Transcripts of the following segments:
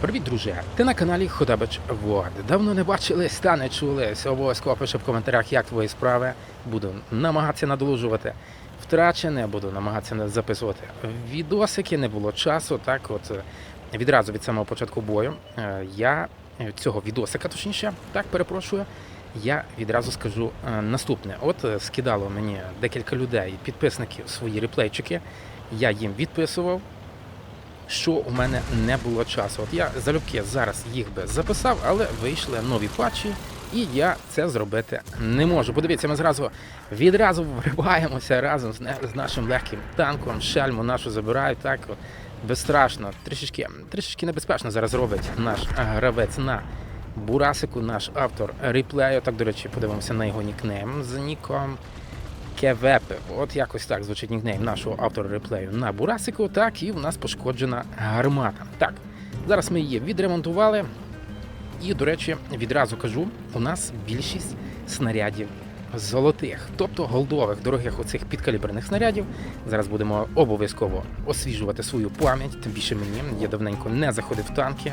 Привіт, друзі! Ти на каналі Ходабич Вод. Давно не бачились та не чулись. Обов'язково пиши в коментарях, як твої справи. Буду намагатися надолужувати втрачене, буду намагатися записувати відосики. Не було часу. Так, от е, відразу від самого початку бою е, я е, цього відосика, точніше, так перепрошую. Я відразу скажу наступне: от скидало мені декілька людей, підписників свої реплейчики. Я їм відписував що у мене не було часу. От я залюбки зараз їх би записав, але вийшли нові патчі, і я це зробити не можу. Подивіться, ми зразу відразу вриваємося разом з, нашим легким танком. Шельму нашу забирають так. От, безстрашно, трішечки, трішечки небезпечно зараз робить наш гравець на Бурасику, наш автор реплею. Так, до речі, подивимося на його нікнейм з ніком. Кевепи. От якось так звучить нікнейм нашого автора реплею на Бурасику. Так, і в нас пошкоджена гармата. Так, зараз ми її відремонтували. І, до речі, відразу кажу, у нас більшість снарядів золотих, тобто голдових, дорогих оцих підкаліберних снарядів. Зараз будемо обов'язково освіжувати свою пам'ять. Тим більше мені я давненько не заходив в танки.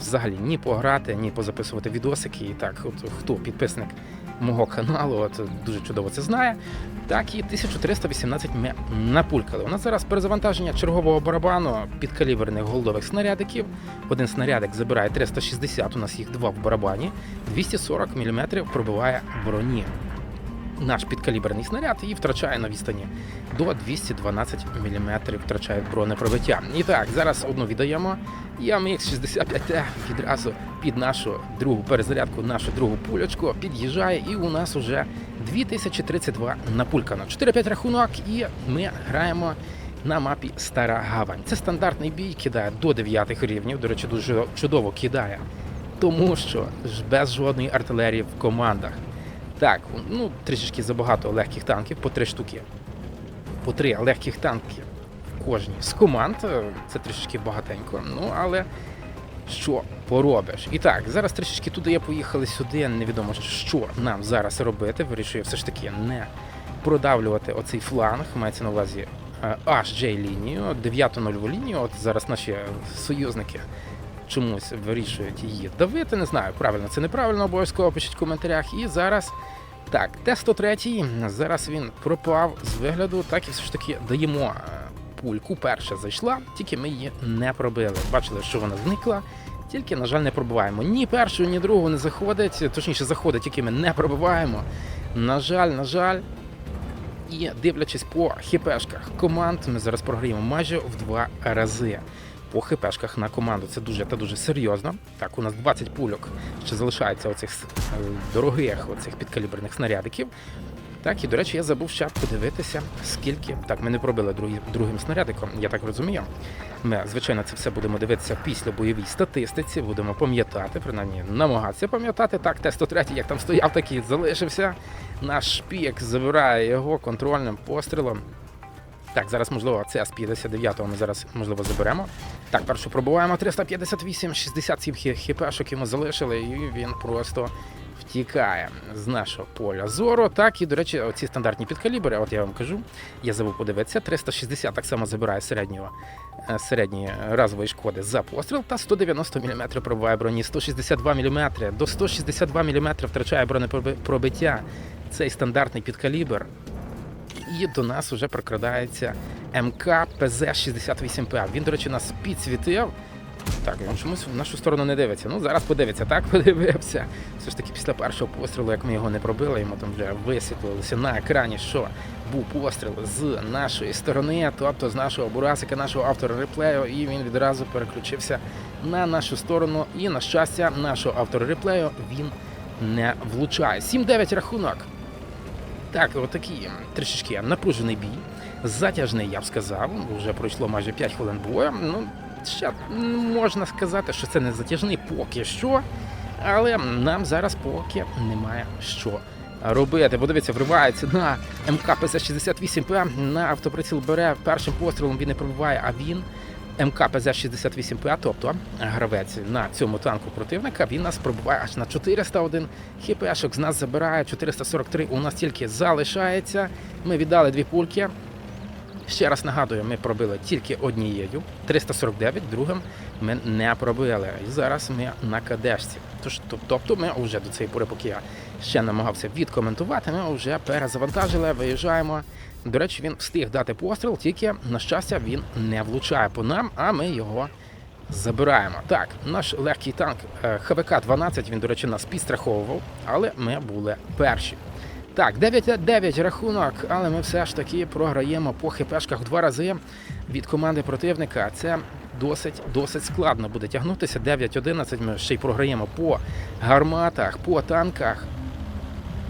Взагалі ні пограти, ні позаписувати відосики. І так, от хто підписник мого каналу, от дуже чудово це знає. Так і 1318 ми напулькали. У нас зараз перезавантаження чергового барабану підкаліберних голдових снарядиків. Один снарядик забирає 360, у нас їх два в барабані, 240 мм пробиває броні. Наш підкаліберний снаряд і втрачає на відстані до 212 мм втрачає бронепробиття. І так, зараз одну віддаємо. І амх 65 т відразу під нашу другу перезарядку, нашу другу пулечку під'їжджає, і у нас уже 2032 напулькано. 4-5 рахунок, і ми граємо на мапі Стара Гавань. Це стандартний бій, кидає до 9 рівнів. До речі, дуже чудово кидає, тому що без жодної артилерії в командах. Так, ну трішечки забагато легких танків, по три штуки. По три легких танки в кожній з команд. Е, Це трішечки багатенько. Ну, але що поробиш? І так, зараз трішечки туди я поїхали сюди. Невідомо, що нам зараз робити. Вирішую все ж таки не продавлювати оцей фланг. Мається на увазі е, HJ лінію, 9 нульову лінію. От зараз наші союзники чомусь вирішують її давити. Не знаю, правильно це неправильно, обов'язково пишіть в коментарях. І зараз. Так, Т-103, зараз він пропав з вигляду, так і все ж таки даємо е, пульку. Перша зайшла, тільки ми її не пробили. Бачили, що вона зникла, тільки, на жаль, не пробиваємо. Ні першу, ні другу не заходить, точніше заходить, тільки ми не пробиваємо. На жаль, на жаль. І дивлячись по хіпешках команд, ми зараз програємо майже в два рази. По хіпешках на команду це дуже та дуже серйозно. Так, у нас 20 пульок ще залишається оцих е, дорогих оцих підкаліберних снарядиків. Так, і до речі, я забув ще подивитися, скільки. Так, ми не пробили другі, другим снарядиком, я так розумію. Ми, звичайно, це все будемо дивитися після бойовій статистиці, будемо пам'ятати, принаймні намагатися пам'ятати. Так, Т-103, як там стояв, так і залишився. Наш шпік забирає його контрольним пострілом. Так, зараз, можливо, це з 59-го ми зараз, можливо, заберемо. Так, першу пробуваємо 358, 67 хі- хіпешок йому залишили, і він просто втікає з нашого поля зору. Так, і, до речі, оці стандартні підкалібри, от я вам кажу, я забув подивитися, 360 так само забирає середнього, е, середньої разової шкоди за постріл, та 190 мм пробиває броні, 162 мм, до 162 мм втрачає бронепробиття. Цей стандартний підкалібр. І до нас вже прокрадається МК ПЗ-68П. Він, до речі, нас підсвітив. Так, він чомусь в нашу сторону не дивиться. Ну, зараз подивиться, так подивився. Все ж таки, після першого пострілу, як ми його не пробили, йому там вже висвітлилося на екрані, що був постріл з нашої сторони, тобто з нашого бурасика, нашого автора реплею, і він відразу переключився на нашу сторону. І, на щастя, нашого автора реплею він не влучає. 7-9 рахунок. Так, отакий трішечки напружений бій. Затяжний, я б сказав. Вже пройшло майже 5 хвилин бою. Ну, ще можна сказати, що це не затяжний поки що. Але нам зараз поки немає що робити. Подивіться, вривається на МК 68 п на автоприціл бере першим пострілом він не пробиває, а він. МК ПЗ-68П, тобто гравець на цьому танку противника, він нас пробуває аж на 401 хіпешок, з нас забирає 443, у нас тільки залишається. Ми віддали дві пульки. Ще раз нагадую, ми пробили тільки однією 349, другим ми не пробили. І зараз ми на кадешці. Тож, тобто, ми вже до цієї пори, поки я ще намагався відкоментувати, ми вже перезавантажили, виїжджаємо. До речі, він встиг дати постріл, тільки, на щастя, він не влучає по нам, а ми його забираємо. Так, наш легкий танк е, ХВК-12, він, до речі, нас підстраховував, але ми були перші. Так, 9-9 рахунок, але ми все ж таки програємо по хпшках в два рази від команди противника. Це досить досить складно буде тягнутися. 9-11 ми ще й програємо по гарматах, по танках.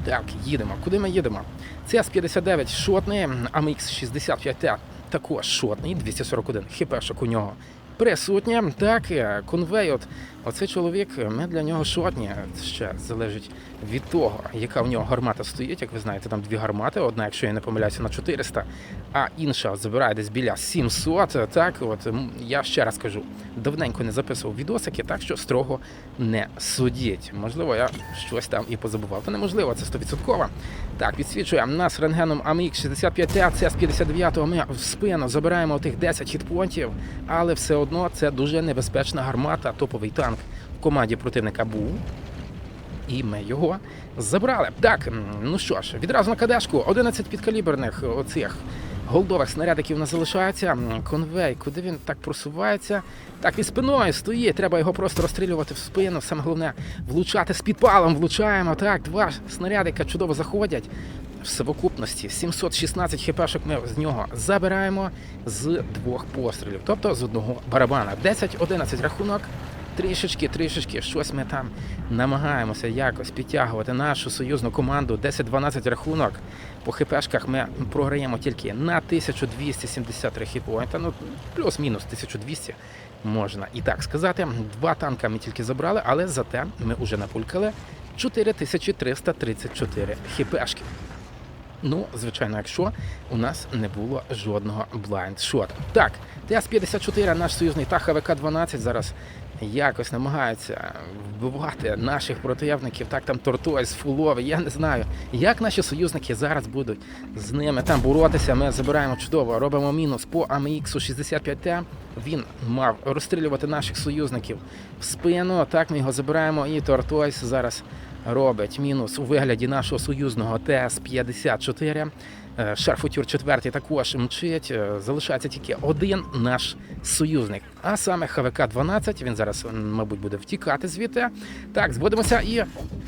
Так, їдемо. Куди ми їдемо? ЦС-59 шотний, amx 65 t також шотний, 241 хпшок у нього присутнє. Так, конвейот конвей, от оцей чоловік, ми для нього шотні. Ще залежить від того, яка в нього гармата стоїть. Як ви знаєте, там дві гармати. Одна, якщо я не помиляюся, на 400, а інша забирає десь біля 700. Так, от я ще раз кажу, давненько не записував відосики, так що строго не судіть. Можливо, я щось там і позабував. Та неможливо, це 100%. Так, підсвічує нас рентгеном АМХ 65 т з 59-го Ми в спину забираємо тих 10 хітпонтів, але все одно це дуже небезпечна гармата, топовий танк в команді противника був. І ми його забрали. Так, ну що ж, відразу на кадешку 11 підкаліберних оцих голдових снарядиків нас залишається. Конвей, куди він так просувається? Так, і спиною стоїть. Треба його просто розстрілювати в спину. Саме головне влучати з підпалом. Влучаємо. Так, два снарядика чудово заходять. В совокупності 716 хпшок ми з нього забираємо з двох пострілів, тобто з одного барабана. 10-11 рахунок. Трішечки, трішечки, щось ми там намагаємося якось підтягувати нашу союзну команду. 10-12 рахунок. По хпшках ми програємо тільки на 1273 хіпоінта. Ну, плюс-мінус 1200 можна і так сказати. Два танка ми тільки забрали, але зате ми вже напулькали 4334 хіпешки. Ну, звичайно, якщо у нас не було жодного блайнд-шота. Так, ТС-54, наш союзний та ХВК-12 зараз якось намагаються вбивати наших противників. Так, там Тортойс, Фуловий, я не знаю, як наші союзники зараз будуть з ними там боротися. Ми забираємо чудово, робимо мінус по АМХ 65Т. Він мав розстрілювати наших союзників в спину. Так, ми його забираємо, і Тортойс зараз робить мінус у вигляді нашого союзного ТС-54. Е, Шарфутюр 4 також мчить. Е, Залишається тільки один наш союзник, а саме ХВК-12. Він зараз, мабуть, буде втікати звідти. Так, зводимося і.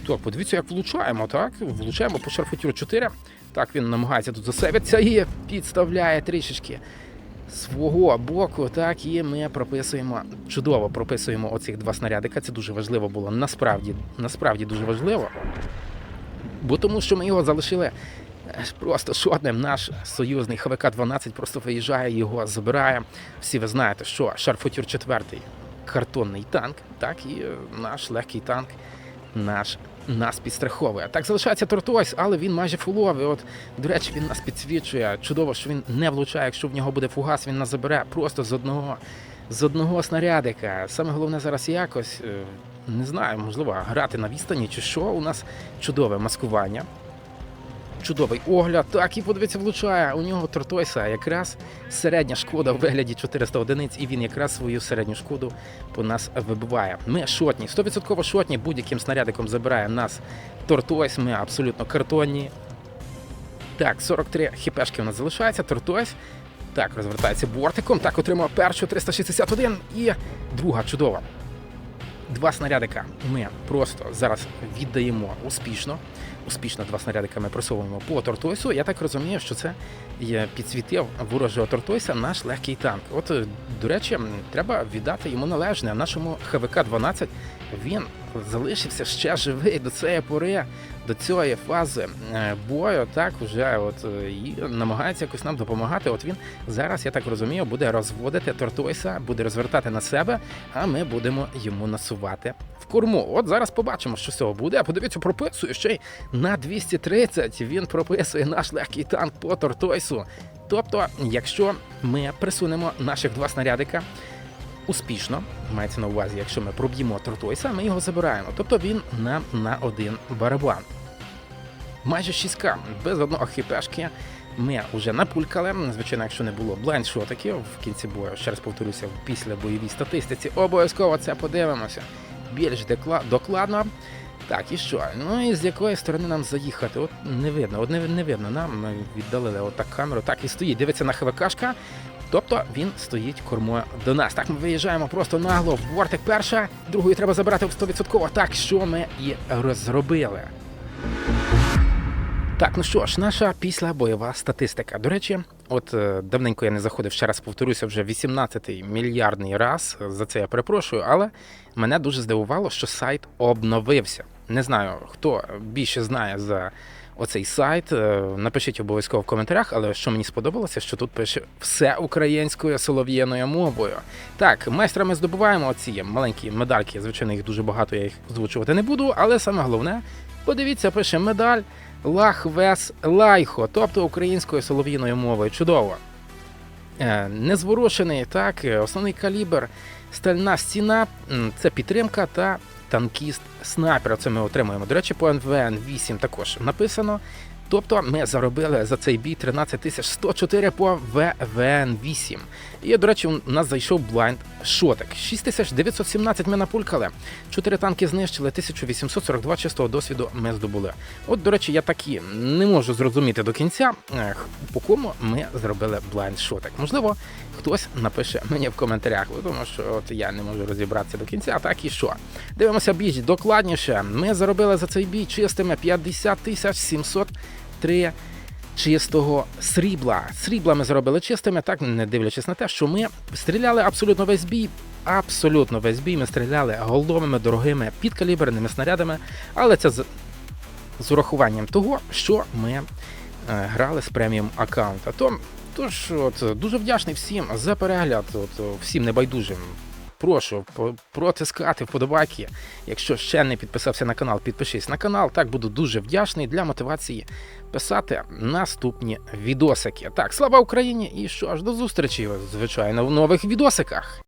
Так, подивіться, як влучаємо. Так, влучаємо по Шарфутюр 4. Так, він намагається тут засевитися і підставляє трішечки свого боку, так і ми прописуємо чудово прописуємо оцих два снарядика. Це дуже важливо було. Насправді, насправді дуже важливо. Бо тому, що ми його залишили просто шотним. Наш союзний ХВК-12 просто виїжджає, його забирає. Всі ви знаєте, що Шарфутюр 4 картонний танк, так і е, наш легкий танк, наш. Нас підстраховує. Так залишається Тортойс, але він майже фуловий. От, до речі, він нас підсвічує. Чудово, що він не влучає. Якщо в нього буде фугас, він нас забере просто з одного з одного снарядика. Саме головне зараз якось е, не знаю, можливо, грати на відстані чи що. У нас чудове маскування. Чудовий огляд. Так, і подивіться, влучає. У нього Тортойса якраз середня шкода в вигляді 400 одиниць, і він якраз свою середню шкоду по нас вибиває. Ми шотні, 100% шотні, будь-яким снарядиком забирає нас Тортойс. Ми абсолютно картонні. Так, 43 хіпешки у нас залишається. Тортойс. Так, розвертається бортиком. Так, отримав першу 361 і друга чудова. Два снарядика ми просто зараз віддаємо успішно. Успішно два снарядика ми просовуємо по Тортойсу. Я так розумію, що це є підсвітив ворожого Тортойса наш легкий танк. От, е, до речі, треба віддати йому належне. Нашому ХВК-12 він залишився ще живий до цієї пори, до цієї фази е, бою. Так, вже от е, і намагається якось нам допомагати. От він зараз, я так розумію, буде розводити Тортойса, буде розвертати на себе, а ми будемо йому насувати в корму. От зараз побачимо, що з цього буде. А подивіться, прописує ще й на 230. Він прописує наш легкий танк по Тортойсу. Тобто, якщо ми присунемо наших два снарядика успішно, мається на увазі, якщо ми проб'ємо Тортойса, ми його забираємо. Тобто він нам на один барабан. Майже 6К, без одного хіпешки. ми вже напулькали. Звичайно, якщо не було блайндшотиків в кінці бою, ще раз повторюся, після бойовій статистиці, обов'язково це подивимося більш докладно. Так, і що? Ну і з якої сторони нам заїхати? От не видно, от не, не видно нам. Ми віддалили отак камеру, так і стоїть. Дивиться на ХВКшка. Тобто він стоїть кормою до нас. Так, ми виїжджаємо просто нагло в бортик перша, другою треба забирати 100%. Так, що ми і розробили. Так, ну що ж, наша післябойова статистика. До речі, от е, давненько я не заходив, ще раз повторюся, вже 18-й мільярдний раз. За це я перепрошую, але мене дуже здивувало, що сайт обновився. Не знаю, хто більше знає за оцей сайт. е, Напишіть обов'язково в коментарях, але що мені сподобалося, що тут пише все українською солов'яною мовою. Так, майстра ми здобуваємо оці маленькі медальки. Звичайно, їх дуже багато, я їх озвучувати не буду, але саме головне, подивіться, пише медаль. Лахвес лайхо, тобто українською солов'їною мовою. Чудово. Е, Незворушений, так, е, основний калібр, стальна стіна, це підтримка та танкіст снайпер. Це ми отримуємо. До речі, по НВН 8 також написано. Тобто ми заробили за цей бій 13104 по ВВН 8. І, до речі, у нас зайшов блайнд шотик. 6917 ми напулькали, чотири танки знищили, 1842 чистого досвіду ми здобули. От, до речі, я такі не можу зрозуміти до кінця, по кому ми зробили блайнд шотик. Можливо, хтось напише мені в коментарях, тому що от я не можу розібратися до кінця, а так і що. Дивимося більш докладніше. Ми заробили за цей бій чистими 50 700 три чистого срібла. Срібла ми зробили чистими, так не дивлячись на те, що ми стріляли абсолютно весь бій. Абсолютно весь бій ми стріляли голдовими, дорогими, підкаліберними снарядами, але це з, з урахуванням того, що ми е, грали з преміум аккаунта. Тож, от, дуже вдячний всім за перегляд, от, всім небайдужим. Прошу протискати вподобайки. Якщо ще не підписався на канал, підпишись на канал. Так буду дуже вдячний для мотивації писати наступні відосики. Так, слава Україні! І що ж до зустрічі, звичайно, в нових відосиках.